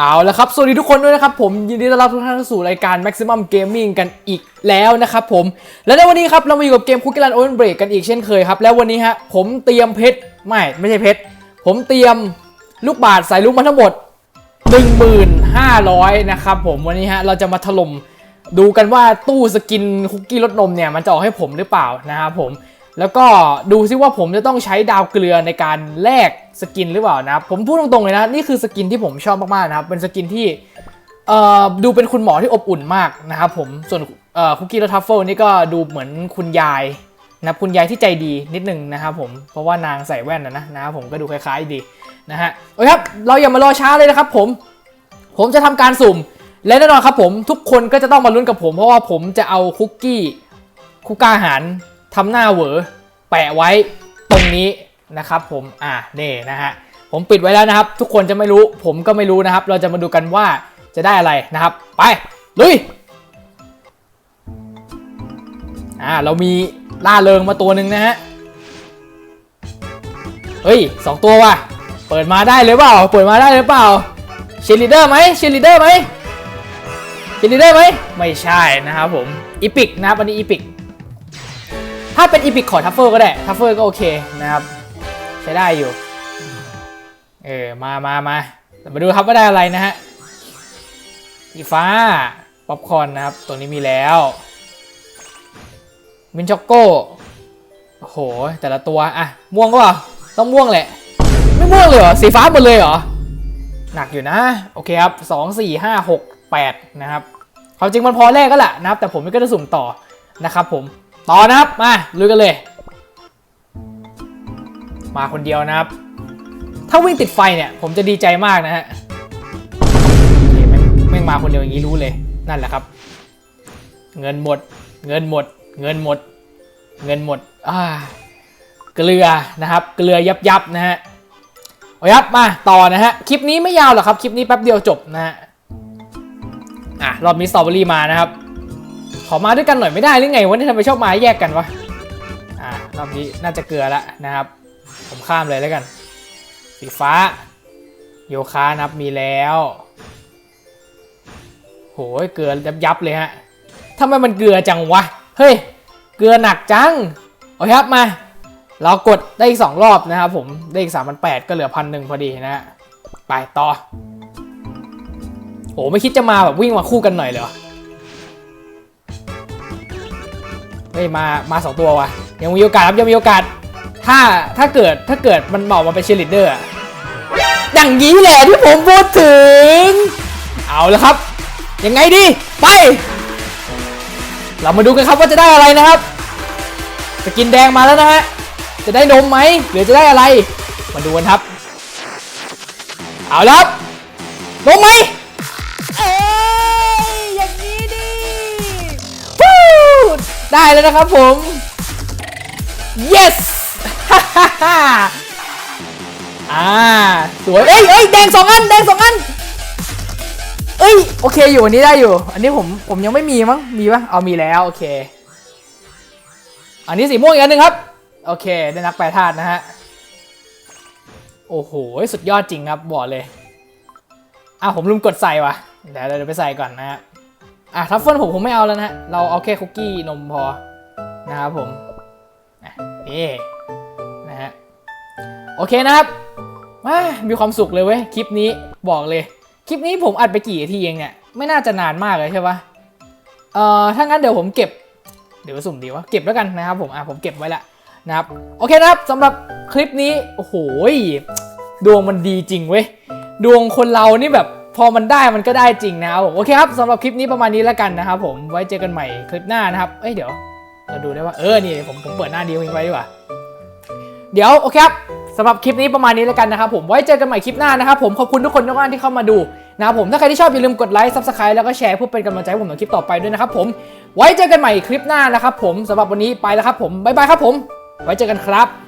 เอาละครับ สวัสดีทุกคนด้วยนะครับผมยินดีต้อนรับทุกท่านเข้าสู่รายการ Maximum Gaming กันอีกแล้วนะครับผม และในวันนี้ครับเรามาอยู่กับเกม Cookie Run Open Break กันอีกเช่นเคยครับ แล้ววันนี้ฮะผมเตรียมเพชรไม่ไม่ใช่เพชรผมเตรียมลูกบาศก์สายลุกมาทั้งหมด 1500นะครับผมวันนี้ฮะเราจะมาถล่มดูกันว่าตู้สกินคุกกี้รสนมเนี่ยมันจะออกให้ผมหรือเปล่านะครับผม แล้วก็ดูซิว่าผมจะต้องใช้ดาวเกลือในการแลกสกินหรือเปล่านะครับผมพูดตรงๆเลยนะนี่คือสกินที่ผมชอบมากๆนะครับเป็นสกินที่เออดูเป็นคุณหมอที่อบอุ่นมากนะครับผมส่วนเอ่อคุกกี้และทัฟเฟิลนี่ก็ดูเหมือนคุณยายนะคุณยายที่ใจดีนิดนึงนะครับผมเพราะว่านางใส่แว่นนะนะนะครับผมก็ดูคล้ายๆดีนะฮะโอเคครับเราอย่ามารอช้าเลยนะครับผมผมจะทำการสุ่ม และแน่นอนครับผมทุกคนก็จะต้องมาลุ้นกับผม เพราะว่าผมจะเอาคุกกี้คุกกาหารทำหน้าเหวอ แปะไว้ตรงนี้นะครับผมอ่านี่นะฮะผมปิดไว้แล้วนะครับ ทุกคนจะไม่รู้ ผมก็ไม่รู้นะครับ เราจะมาดูกันว่าจะได้อะไรนะครับ ไปลุยอ่าเรามีล่าเริงมาตัวหนึ่งนะฮะเฮ้ยสองตัวว่ะเปิดมาได้เลยเปล่า เปิดมาได้เลยเปล่าเชลีดเดอร์ไหมเชลีดเดอร์ไหมเชลีดเดอร์ไหมไม่ใช่นะครับผมอีพิกนะครับอันนี้อีพิก ถ้าเป็นอีพิกขอทัฟเฟอร์ก็ได้ทัฟเฟอร์ก็โอเคนะครับ ใช้ได้อยู่ เออ มามามาเรามาดูครับว่าได้อะไรนะฮะสีฟ้า ป๊อปคอนนะครับ ตัวนี้มีแล้ว มินช็อกโก้โอ้โห แต่ละตัวอะม่วงก็เปล่าต้องม่วงแหละ ไม่ม่วงเลยเหรอ สีฟ้าหมดเลยเหรอ หนักอยู่นะ โอเคครับสองสี่ห้าหกแปดนะครับความจริงมันพอแรกก็แหละนะครับ แต่ผมไม่ก็จะสุ่มต่อนะครับผม ต่อนะครับ มาลุยกันเลย มาคนเดียวนะครับ ถ้าวิ่งติดไฟเนี่ย ผมจะดีใจมากนะฮะแม่งแม่งมาคนเดียวอย่างนี้รู้เลย นั่นแหละครับ เงินหมด เงินหมด เงินหมด เงินหมด อ่า เกลือนะครับ เกลือยับยับนะฮะโอ้ยครับมาต่อนะฮะ คลิปนี้ไม่ยาวหรอกครับ คลิปนี้แป๊บเดียวจบนะฮะ อะ รอบนี้สตรอเบอรี่มานะครับ ขอมาด้วยกันหน่อยไม่ได้หรือไงวันนี้ทำไมชอบมาแยกกันวะอะรอบนี้น่าจะเกลือแล้วนะครับ ผมข้ามเลยแล้วกัน สีฟ้า โยคะนับมีแล้ว โหยเกลือยับยับเลยฮะทำไมมันเกลือจังวะ เฮ้ย เกลือหนักจังโอ้ยครับมา เรากดได้อีกสองรอบนะครับผม ได้อีกสามพันแปดก็เหลือพันหนึ่งพอดีนะฮะ ไปต่อ โอ้ไม่คิดจะมาแบบวิ่งมาคู่กันหน่อยเลยเหรอ ฮ้ยมามาสองตัวว่ะยังมีโอกาสครับยังมีโอกาส ถ้าถ้าเกิดถ้าเกิดมันเหมาะมาเป็นเชียร์ลีดเดอร์อย่างนี้แหละที่ผมพูดถึง เอาละครับ ยังไงดี ไป เรามาดูกันครับว่าจะได้อะไรนะครับสกินแดงมาแล้วนะฮะจะได้นมไหมหรือจะได้อะไร มาดูกันครับ เอาแล้วครับนมไหม ได้แล้วนะครับผม yes ฮ่าฮ่าฮ่าอ่าสวยเอ้ยเอ้ยแดงสองอันแดงสองอันเอ้ยโอเคอยู่อันนี้ได้อยู่ อันนี้ผมผมยังไม่มีมั้งมีปะเอามีแล้วโอเค อันนี้สีม่วงอีกอันหนึ่งครับ โอเค ได้นักแปรธาตุนะฮะโอ้โหสุดยอดจริงครับบอกเลยอะผมลืมกดใส่ว่ะเดี๋ยวเดี๋ยวไปใส่ก่อนนะฮะ อะทัฟเฟิลผมคงไม่เอาแล้วนะฮะ เราเอาแค่คุกกี้นมพอนะครับผมอะนี่นะฮะ โอเคนะครับว้ามีความสุขเลยเว้ย คลิปนี้บอกเลย คลิปนี้ผมอัดไปกี่ทีเองเนี่ย ไม่น่าจะนานมากเลยใช่ปะเอ่อ ถ้างั้นเดี๋ยวผมเก็บ เดี๋ยวสุ่มดีวะ เก็บแล้วกันนะครับผม อะผมเก็บไว้ละนะครับ โอเคนะครับสำหรับคลิปนี้ โอ้โห ดวงมันดีจริงเว้ย ดวงคนเรานี่แบบ พอมันได้มันก็ได้จริงนะครับผมโอเคครับสำหรับคลิปนี้ประมาณนี้แล้วกันนะครับผมไว้เจอกันใหม่คลิปหน้านะครับเอ้ยเดี๋ยวเราดูได้ว่าเออนี่ผมผมเปิดหน้าดีลไว้ดีกว่าเดี๋ยวโอเคครับสำหรับคลิปนี้ประมาณนี้แล้วกันนะครับผมไว้เจอกันใหม่คลิปหน้านะครับผมขอบคุณทุกคนทุกท่านที่เข้ามาดูนะครับผมถ้าใครที่ชอบอย่าลืมกดไลค์ซับสไครต์แล้วก็แชร์เพื่อเป็นกำลังใจให้ผมในคลิปต่อไปด้วยนะครับผมไว้เจอกันใหม่คลิปหน้านะครับผมสำหรับวันนี้ไปแล้วครับผมบ๊ายบายครับผม ไว้เจอกันครับ